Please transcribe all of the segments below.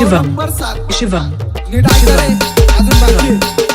Shivam. Shivam. Shivam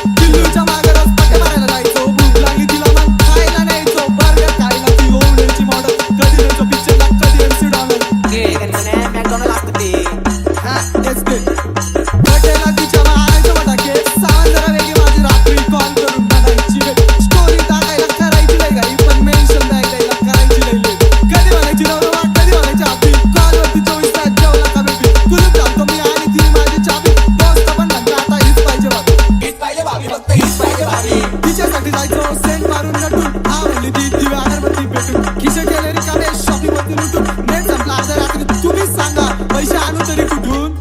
sale मारून नटून आवडली ती दिव्या अगरबत्ती सांगा पैसे आणू तरी कुठून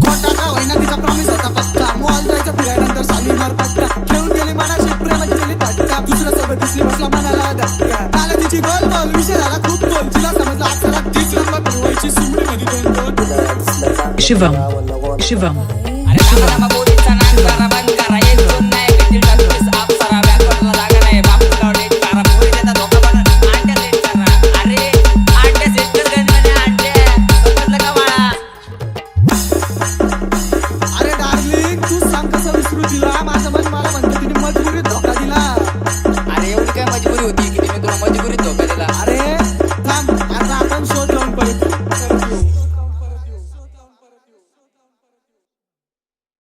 खोटा का होईना तिचा प्रॉमिस होता पक्का मॉल जायचा फिरायनंतर सामी मार पट्टा खेळून गेली मनाशी प्रेमाची दिली धक्का दुसऱ्या सोबत दिसली शिवम शिवम शिवम तू सांग कसं विसरू तिला? माझं मन मला म्हणतो तिने मजबुरीत धोका दिला.